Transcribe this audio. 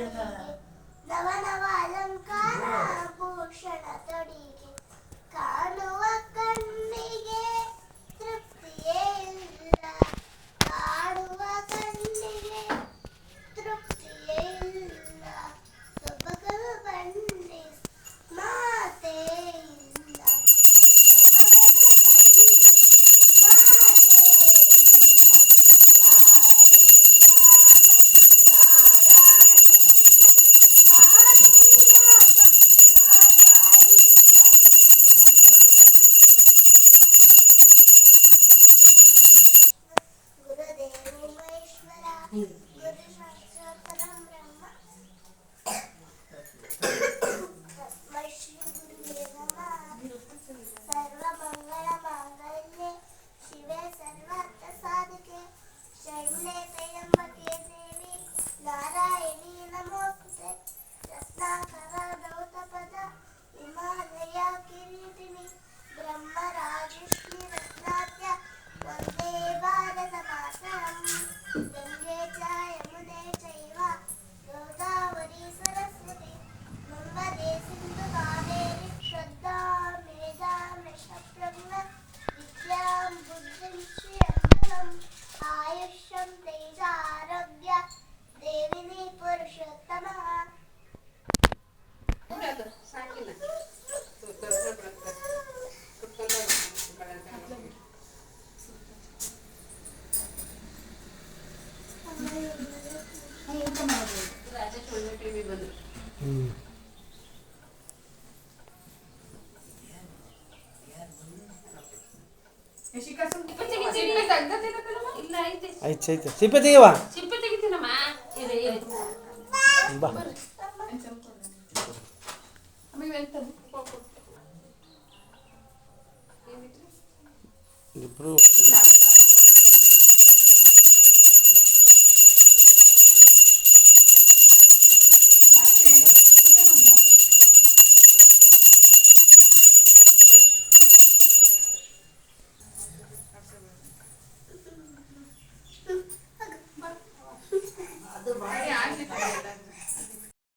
नवा नवा अलंकार. శివే సర్వార్థ సాధికే శైలేపయమ్మ కే దేవి నారా आयुष्यं तेजारोग्य देविनी पुरुषोत्तमः शिका संपत ಐತೆ ಐತೆ ಸಿಪ್ಪೆ ತೆಗಿವಾ ಬಾ ಇಬ್ರು